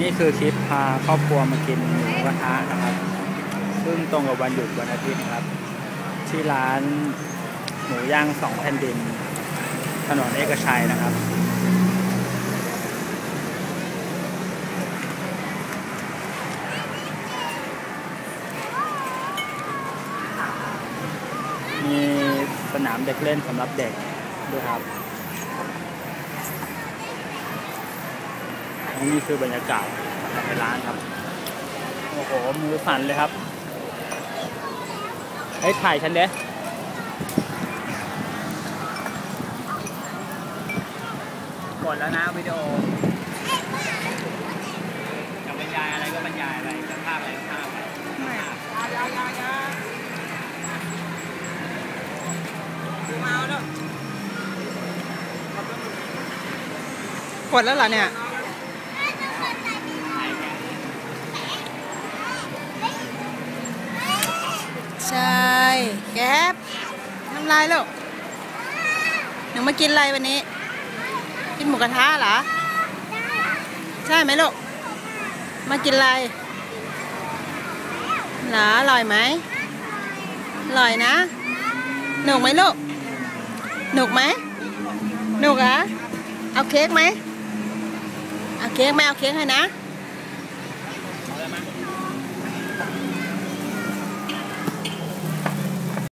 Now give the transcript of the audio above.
นี่คือคลิปพาครอบครัวมากินหมูกระทะนะครับ ซึ่งตรงกับวันหยุดวันอาทิตย์ครับ ที่ร้านหมูย่างสองแผ่นดิน ถนนเอกชัยนะครับ มีสนามเด็กเล่นสำหรับเด็กด้วยครับและ นี่คือบรรยากาศในร้านครับ โอ้โห มือสั่นเลยครับเฮ้ยถ่ายฉันเด้กดแล้วนะวิดีโอจะบรรยายอะไรก็บรรยายอะไรจะภาพอะไรก็ภาพไปกดแล้วเหรอเนี่ย ใช่ แก๊บน้ำลายลูกหนูมากินอะไรวันนี้ กินหมูกระทะเหรอ ใช่ไหมลูก มากินอะไรเหรออร่อยไหมอร่อยนะ หนุกไหมลูก หนุกไหมหนุกเหรอะเอาเค้กไหมเอาเค้กไหมเอาเค้กให้นะ